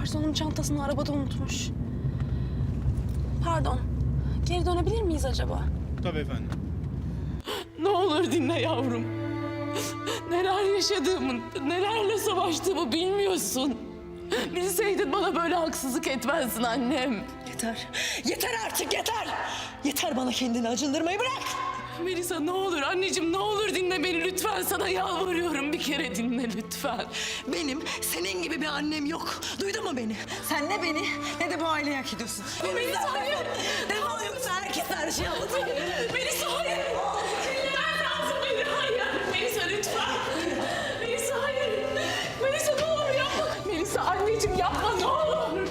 Füsun'un çantasını arabada unutmuş. Pardon. Geri dönebilir miyiz acaba? Tabii efendim. Ne olur dinle yavrum. Neler yaşadığımı, nelerle savaştığımı bilmiyorsun. Bilseydin bana böyle haksızlık etmezdin annem. Yeter. Yeter artık yeter. Yeter bana kendini acındırmayı bırak. Melisa ne olur anneciğim ne olur dinle beni lütfen sana yalvarıyorum bir kere dinle lütfen. Benim senin gibi bir annem yok. Duydun mu beni? Sen ne beni ne de bu aileyi hak ediyorsun. Melisa hayır. Defol yoksa herkes her şeyi anlatır. Melisa hayır. Dinlemen lazım beni hayır. Melisa lütfen. Melisa hayır. Melisa ne olur yapma. Melisa anneciğim yapma ne olur.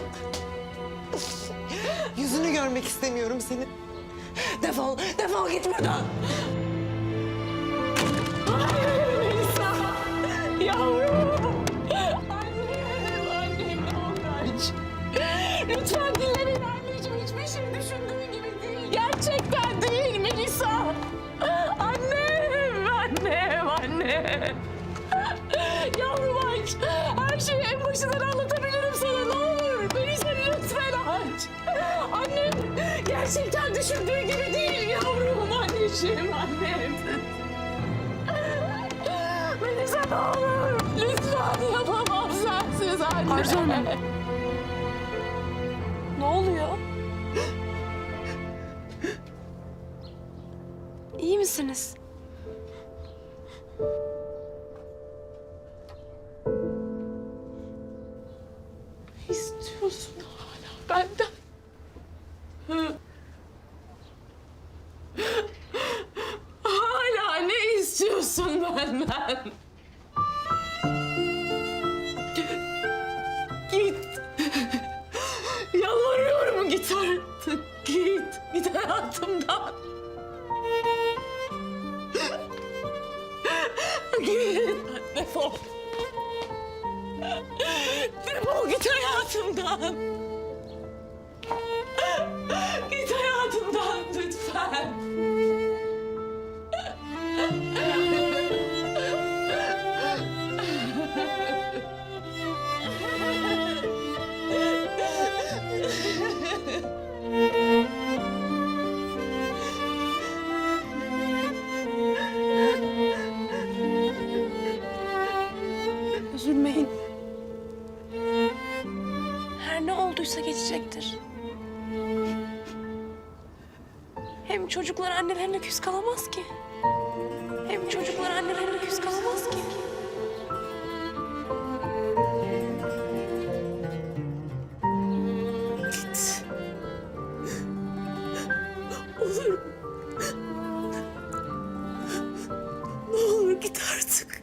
Yüzünü görmek istemiyorum senin. Defol, defol git buradan. Hayır Melisa. Yavrum. Annem, annem ne olur. Lütfen dinle beni anneciğim. Hiçbir şey düşündüğün gibi değil. Gerçekten gerçekten düşündüğün gibi değil yavrum anneciğim annem. Melisa ne olur. Lütfen yapamam sensiz anne. Arzu Hanım. Ne oluyor? İyi misiniz? istiyorsun hala benden? Hı? Hala ne benden? Git. Yalvarıyorum git artık. Git. Git hayatımdan. Git. Defol. Defol git hayatımdan. olduysa geçecektir. Hem çocuklar annelerine küs kalamaz ki. Hem çocuklar annelerine küs kalamaz ki. Git. Olur mu? Ne olur git artık.